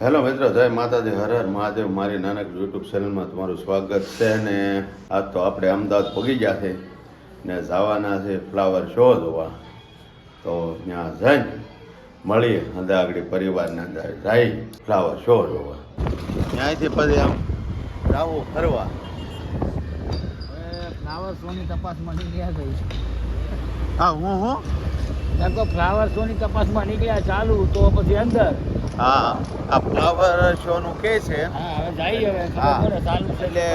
Hello મિત્રો જય માતાજી હર હર મહાદેવ મારી નાનકડી યુટ્યુબ ચેનલમાં તમારું સ્વાગત છે ને આજ તો આપણે અમદાવાદ પગી ગયા છે ને જવાના છે ફ્લાવર શો જોવા. તો ત્યાં જઈને મળીએ અંદર આગળ પરિવારના અંદર જાય ફ્લાવર શો જોવા. ત્યાંથી પછી આમ જાવું ફરવા. ફ્લાવર શોની તપાસમાં નીકળ્યા ગઈ હા હું હું? એમ તો ફ્લાવર શોની તપાસમાં નીકળ્યા ચાલુ તો પછી અંદર. હા આ ફ્લાવર શોનું કે છે. એટલે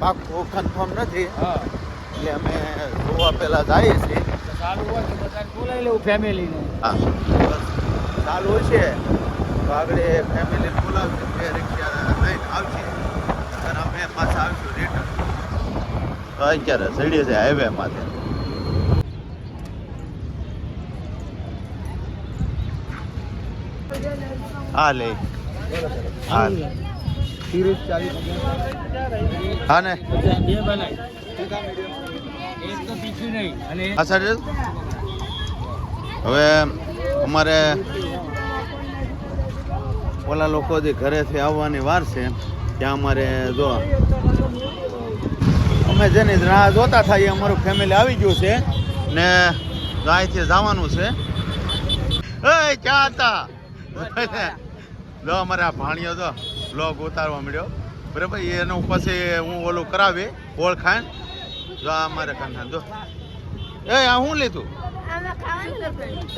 પાકું કન્ફર્મ નથી. હા. એટલે અમે જોવા પહેલાં જઈએ છીએ. સારું ચાલુ હોય તો બધાને બોલાવી લેવું ફેમિલીને હા બસ. ચાલુ છે. તો આગળ ફેમિલી બોલાવશે બે રિક્ષા લઈને આવશે અને અમે પાછા આવીશું રિટર્ન અત્યારે સડીએ છે હાઈવે માથે. હા, લે. હા. હા, ને. બે હવે અમારે ઓલા લોકો જે ઘરેથી આવવાની વાર છે, ત્યાં અમારે જો, અમે જેની રાહ જોતા થાય એ અમારું ફેમિલી આવી ગયું છે ને અહીંથી જવાનું છે. એ ક્યાં હતા જો અમારે આ ભાણિયો તો બ્લોગ ઉતારવા મળ્યો. બરાબર એનું પછી હું ઓલું કરાવી ઓળખાણ જો આ અમારે કંઠાણ જો. એ આ શું લીધું.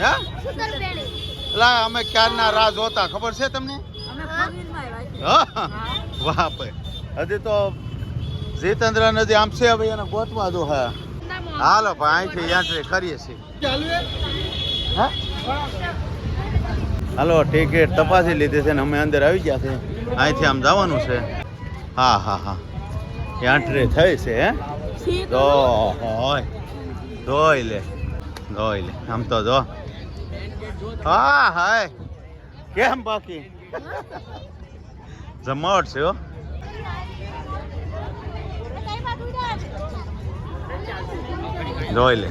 હે? લા અમે ક્યારના રાહ જોતા ખબર છે તમને? અમે પનીરમાં આવ્યા છીએ. હા? વાહ ભાઈ હજી તો જીતેન્દ્ર નદી આમ છે ભાઈ એને ગોતવા દો હા. હાલો ભાઈ અહીંથી યાત્રી કરીએ છીએ. હા. હાલો ટિકિટ તપાસી લીધી છે ને અમે અંદર આવી ગયા છે અહીંથી આમ જવાનું છે. હા હા હા. એન્ટ્રી થઈ છે હે? તો હોય. ધોઈ લે. ધોઈ લે. આમ તો જો. હા હાય. કેમ બાકી? જમાવટ છે હો. જોઈ લે.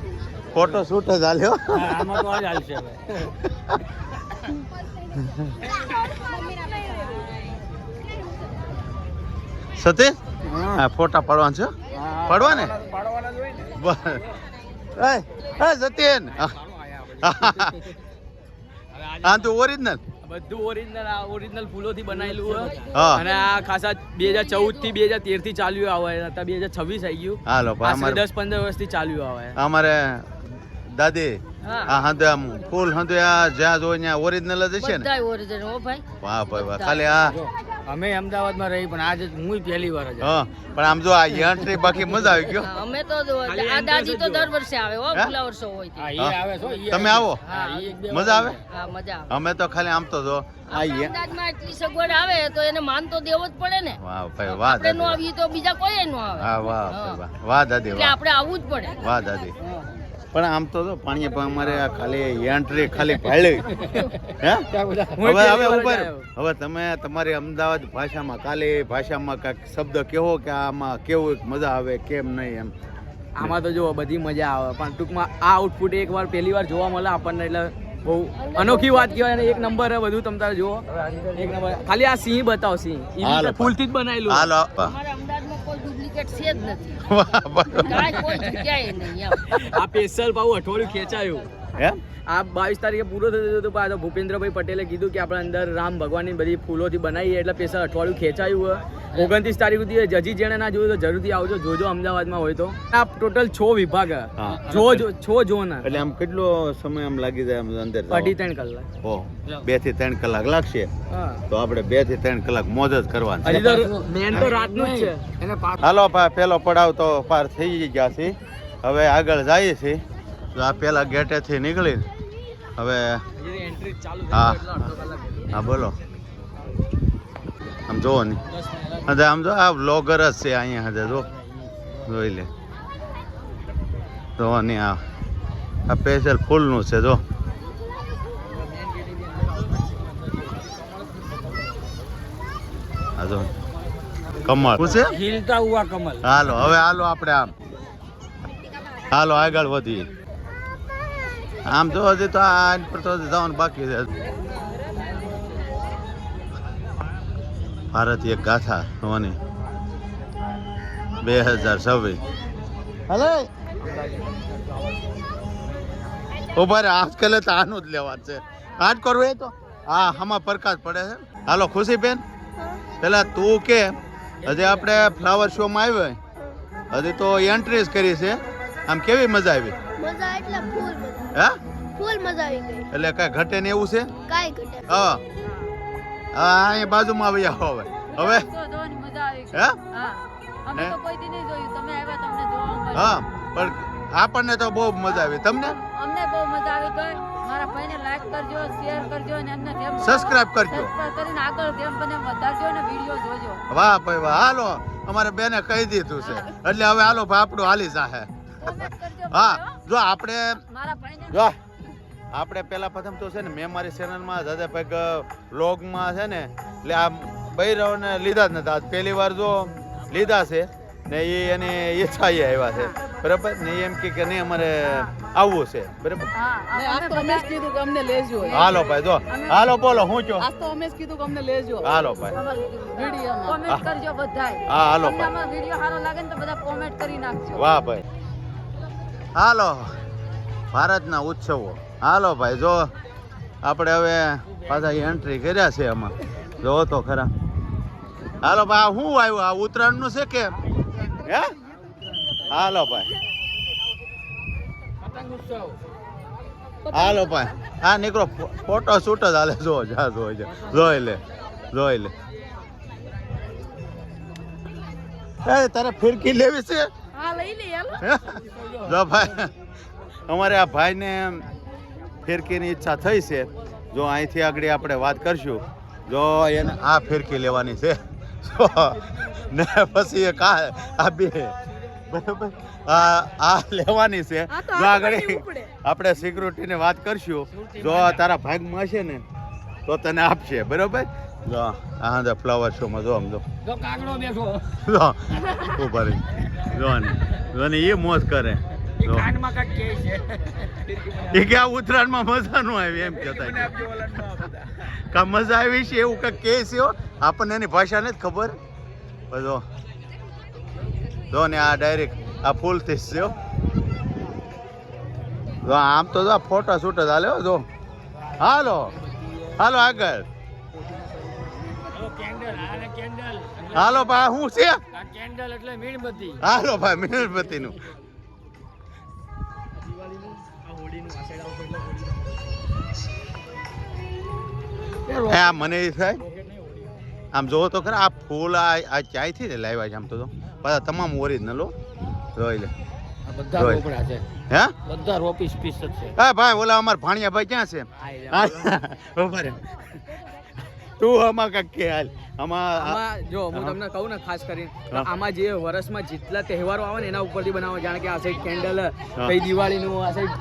ફોટો શૂટ જ હાલ્યો. આમાં તો હા. ફોટા પાડવાના છે પાડવા ને? બસ. હા તો ઓરિજિનલ બધું ઓરિજિનલ આ ઓરિજિનલ ફૂલોથી બનાવેલું હોય. અને આ ખાસા બે હજાર ચૌદથી બે હજાર તેરથી ચાલ્યું આવે. અત્યારે બે હજાર છવ્વીસ આવી ગયું. હાલો દસ પંદર વર્ષથી ચાલ્યું આવે. અમારે દાદી આ હંતે આમ ફૂલ હંતે આ જ્યાં જોઈ ત્યાં ઓરિજિનલ જ છે ને? બધાય હો ભાઈ. વાહ ભાઈ વાહ ખાલી આ જો, અમે અમદાવાદમાં રહી પણ આજે હું પહેલી વાર જ હા પણ આમ જો આ યંત્રી બાકી મજા આવી ગયો. અમે તો આ દાદી તો દર વર્ષે આવે હો ફૂલા વર્ષો હોય. હા. એ આવે છો, તમે આવો હા, ઈ એક બે વાર મજા આવે. હા મજા આવે. અમે તો ખાલી આમ તો જો આ અમદાવાદમાં એટલી સગવડ આવે તો એને માન તો દેવો જ પડે ને. વાહ ભાઈ વાહ આપણે નો દાદી તો બીજા કોઈ નો આવે. હા વાહ વાહ. વાહ દાદી એટલે આપણે આવવું જ પડે. વાહ દાદી. પણ આમ તો પાણી અમારે આ ખાલી એન્ટ્રી ખાલી ભાળી. હવે હવે ઉપર. હવે તમે તમારી અમદાવાદ ભાષામાં કાલે ભાષામાં કાંઈક શબ્દ કહો કે આમાં કેવું મજા આવે કેમ નહીં એમ? આમાં તો જો બધી મજા આવે પણ ટૂંકમાં આ આઉટપુટ એક વાર પહેલી વાર જોવા મળે આપણને એટલે બહુ અનોખી વાત કહેવાય અને એક નંબર બધું તમ તારે જુઓ. એક નંબર ખાલી આ સિંહ બતાવો સિંહ. ફૂલથી જ બનાવેલું હાલો અમારા અમદાવાદમાં કોઈ ડુપ્લિકેટ છે જ નથી. કાંઈ કોઈ જગ્યાએ નહીં આ સ્પેશિયલ ભાવ અઠવાડિયું ખેંચાયું. એમ? આ બાવીસ તારીખે પૂરો થયો હતો પાછો ભૂપેન્દ્રભાઈ પટેલે કીધું કે આપણે અંદર રામ ભગવાનની બધી ફૂલોથી બનાવીએ એટલે સ્પેશિયલ અઠવાડિયું ખેંચાયું હોય. ઓગણત્રીસ તારીખ સુધી હજી જેણે ના જોયું તો જરૂરથી આવજો. જોજો અમદાવાદમાં હોય તો. આ ટોટલ છ વિભાગ. છો જો- છ ઝોન. એટલે આમ કેટલો સમય આમ લાગી જાય આમ અંદર અઢી ત્રણ કલાક. ઓ બેથી ત્રણ કલાક લાગશે? તો આપણે બેથી ત્રણ કલાક મોજ જ કરવાની. હજી તો મેન તો રાતનું જ છે. હાલો પેલો પડાવ તો પાર થઈ ગયા છે. હવે આગળ જઈએ છીએ. તો આ પેલા ગેટેથી નીકળી. હવે હા. હા બોલો. આમ જોવો ને? અરે આમ જો આ બ્લોગર જ છે અહીંયા હજે જો. જોઈ લે. જોવો ને આ આ સ્પેશિયલ ફૂલનું છે જો. જો. કમળ. શું છે? હુઆ હાલો હવે હાલો આપણે આમ. હાલો આગળ વધીએ. આમ જો હજી તો આ પર તો જવાનું બાકી છે. ભારતીય ગાથા નોની બે હજાર છવ્વીસ. હલે? ઊભા આજકાલે તો આનું જ લેવા છે. આજ કરવું એ તો? હા આમાં પ્રકાશ પડે છે. હાલો ખુશીબેન પેલા તું કે હજી આપણે ફ્લાવર શો માં આવ્યો હજી તો એન્ટ્રીઝ કરી છે. આમ કેવી મજા આવી? મજા એટલે ફૂલ હે? ફૂલ મજા આવી ગઈ. એટલે કઈ ઘટે ને એવું છે? કાઈ ઘટે. હા. હા અહીંયા બાજુમાં આવી આવો હવે. હવે? હે? પણ આપણને તો બહુ મજા આવી. તમને? અમને બહુ મજા આવી ગઈ. મારા ભાઈને લાઈક કરજો શેર કરજો અને એમને જેમ સબસ્ક્રાઇબ કરજો. કરીને આગળ જેમ બને વધારજો અને વિડિયો જોજો. વાહ ભાઈ વાહ. હાલો અમારે બેને કહી દીધું છે. એટલે હવે હાલો ભાઈ આપણું હાલી જાહે. હા જો આપણે મારા ભાઈને જો. આપણે પહેલાં પ્રથમ તો છે ને મેં મારી ચેનલમાં દાદા ભાઈ બ્લોગમાં છે ને એટલે આ બૈરવને લીધા જ નતા. આજ પહેલી વાર જો લીધા છે ને એ એની ઈચ્છા એ આવ્યા છે. બરાબર? ને એમ કે કે નહીં અમારે આવવું છે. બરાબર? હાલો ભાઈ જો. હાલો બોલો હું છો આજ તો અમે જ કીધું કે લેજો. હાલો ભાઈ. હા હાલો ભાઈ. અમારો વીડિયો સારો લાગે ને તો બધા કોમેન્ટ કરી નાખજો. વાહ ભાઈ. હાલો. ભારતના ઉત્સવો. હાલો ભાઈ જો આપણે હવે પાછા એન્ટ્રી કર્યા છે એમાં જો તો ખરા. હાલો ભાઈ આ શું આવ્યું? આ ઉત્તરાયણનું છે કે? હે? હાલો ભાઈ. હાલો ભાઈ. હા નીકળો ફોટો શૂટ જ હાલે. જો જા જો જા. જોઈ લે જોઈ લે. એ તારે ફિરકી લેવી છે? હા લઈ લે જો ભાઈ અમારે આ ભાઈને ફિરકીની ઈચ્છા થઈ છે જો અહીંથી આગળ આપણે વાત કરશું જો એને આ ફેરકી લેવાની છે. ને પછી એક આ આ બે બરાબર? આ આ લેવાની છે. જો આગળ આપણે સિક્યુરિટીને વાત કરશું. જો તારા ભાગમાં હશે ને તો તને આપશે બરાબર? જો આ હા ફ્લાવર શોમાં જો આમ જો. જો કાગડો બેઠો. જો ઊભા રહી. જો ને એ મોજ કરે. જો. કાનમાં કાંઈક કહે છે. એ કે આ ઉત્તરાયણમાં મજા નો આવી એમ કહેતા કા. મજા આવી છે એવું કંઈક કહે છે આપણને એની ભાષા નથી ખબર. બધો જો. ને આ ડાયરેક્ટ આ ફૂલ થઈ છે જો આમ તો જો ફોટા શૂટ જ હાલે હો જો. હાલો. હાલો આગળ. હાલો ભાઈ શું છે? કેન્ડલ એટલે મીણબત્તી. હાલો ભાઈ મીણબત્તીનું. એ આ મને થાય. આમ જોવો તો ખરા આ ફૂલ આ આ થી ને લાવ્યા છે આમ તો. બધા તમામ ઓરિજિનલ જોઈ લે. બધા જોઈ. છે. હે? બધા રોપીસ પીસ છે. હા ભાઈ ઓલા અમાર ભાણિયા ભાઈ ક્યાં છે. તું આમાં કાંઈક કે હાલ. આમાં આમાં જો હું તમને કહું ને ખાસ કરીને આમાં જે વર્ષમાં જેટલા તહેવારો આવે ને એના ઉપરથી બનાવો. જાણે કે આ સાઈડ કેન્ડલ કઈ દિવાળીનું આ સાઈડ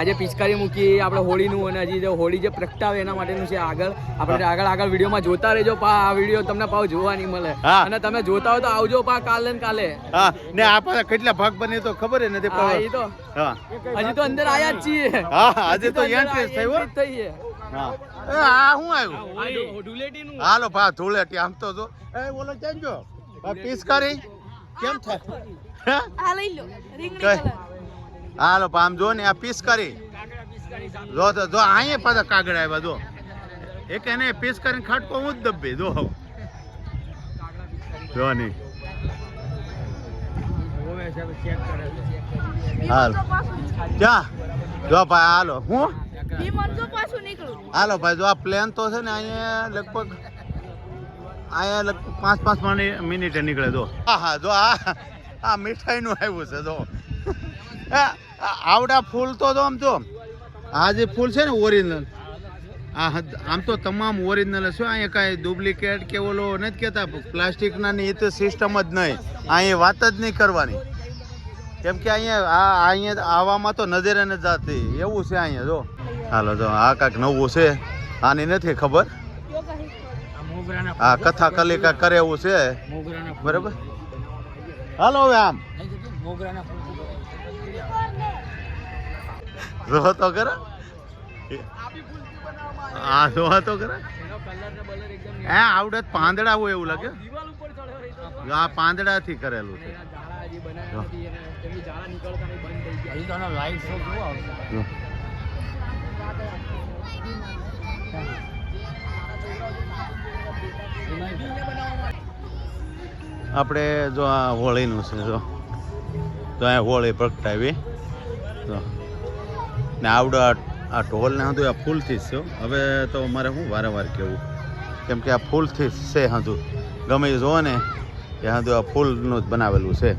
આજે પિચકારી મૂકી આપણે હોળીનું અને હજી જે હોળી જે પ્રગટાવે એના માટેનું છે આગળ. આપણે આગળ આગળ વિડીયોમાં જોતા રહેજો પા આ વીડિયો તમને પાવ જોવા નહીં મળે. અને તમે જોતા હોય તો આવજો પા કાલે ને કાલે. હા. ને આપણે કેટલા ભાગ બને તો ખબર નથી હા એ પણ તો હજી તો અંદર આયા જ છીએ. હા આજે તો હજી એન્ટ્રી અંદર થઈ હો. જ એ આ શું આવ્યું? ધૂળેટી નું હાલો ભા ધૂળેટી આમ તો જો. એ બોલો ચેન્જો પીસ કરી કેમ થાય? હે? આ લઈ લો રીંગણી કલર હાલો ભા આમ જો ને આ પીસ કરી. જો તો જો અહીંયા પાછા કાગળ આવ્યા જો. એક એને પીસ કરીને ખાટકો હું જ દબી જો. જો ની. હોવે છે ચેક કરે છે. હાલ. ક્યાં જો. ભાઈ હાલો. હું? હાલો ભાઈ, જો આ પ્લેન તો છે ને અહીંયા લગભગ અહીંયા લગભગ પાંચ પાંચ મિનિ- મિનિટે નીકળે, જો. હા હા, જો આ આ મીઠાઈનું આવ્યું છે, જો. આવડા ફૂલ તો જો આમ જો. આ જે ફૂલ છે ને ઓરિજિનલ આ આમ તો તમામ ઓરિજિનલ છે, અહીંયા કાંઈ ડુપ્લિકેટ કે ઓલો નથી કહેતા પ્લાસ્ટિકના ની એ તો સિસ્ટમ જ નહીં. અહીંયા વાત જ નહીં કરવાની. કેમ કે અહીંયા આ અહીંયા આવવામાં તો નજરે ન જાતી. એવું છે અહીંયા, જો. હાલો જો આ કાંઈક નવું છે. આની નથી ખબર. આ કથા કલિકા કરે એવું છે. બરાબર? હાલો હવે આમ. જો તો કરે. આ જો તો ને હે આવડત પાંદડા હોય એવું લાગે. આ પાંદડાથી કરેલું છે. આપણે જો આ હોળીનું છે જો. તો અહીંયા હોળી પ્રગટાવી. જો. ને આવડો આ આ ઢોલ ને હતું આ ફૂલથી જ છે હવે તો મારે શું વારંવાર કહેવું? કેમ કે આ ફૂલથી જ છે હજુ ગમે એ જોવો ને એ હજુ આ ફૂલનું જ બનાવેલું છે.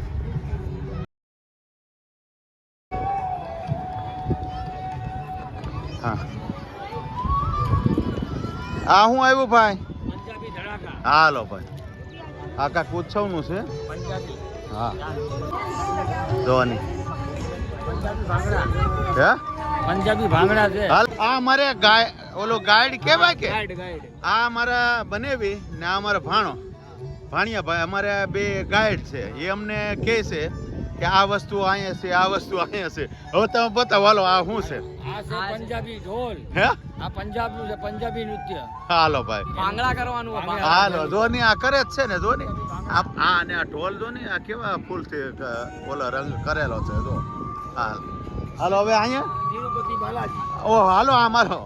હા. આ હું આવ્યું ભાઈ? હાલો ભાઈ. આ કાંઈક ઉત્સવનું છે? હા. જોવાની. હે? પંજાબી ભાંગડા છે. આ મારે ગાય ઓલો ગાઈડ કેવાય કે? આ મારા બનેવી ને આ અમારા ભાણો. ભાણિયા ભાઈ અમારે બે ગાઈડ છે. એ અમને કહે છે કે આ વસ્તુ અહીંયા છે આ વસ્તુ અહીંયા છે. હવે તમે બતાવો હાલો આ શું છે? આ છે પંજાબી ઢોલ. હે? આ પંજાબનું છે પંજાબી નૃત્ય. હાલો ભાઈ. ભાંગડા કરવાનું હાલો જો ની આ કરે જ છે ને જો ની. આ આ અને આ ઢોલ જો ની આ કેવા ફૂલથી થી ઓલો રંગ કરેલો છે જો. હાલ હાલો હવે અહીંયા? તિરુપતિ બાલાજી. ઓ હાલો આ મારો.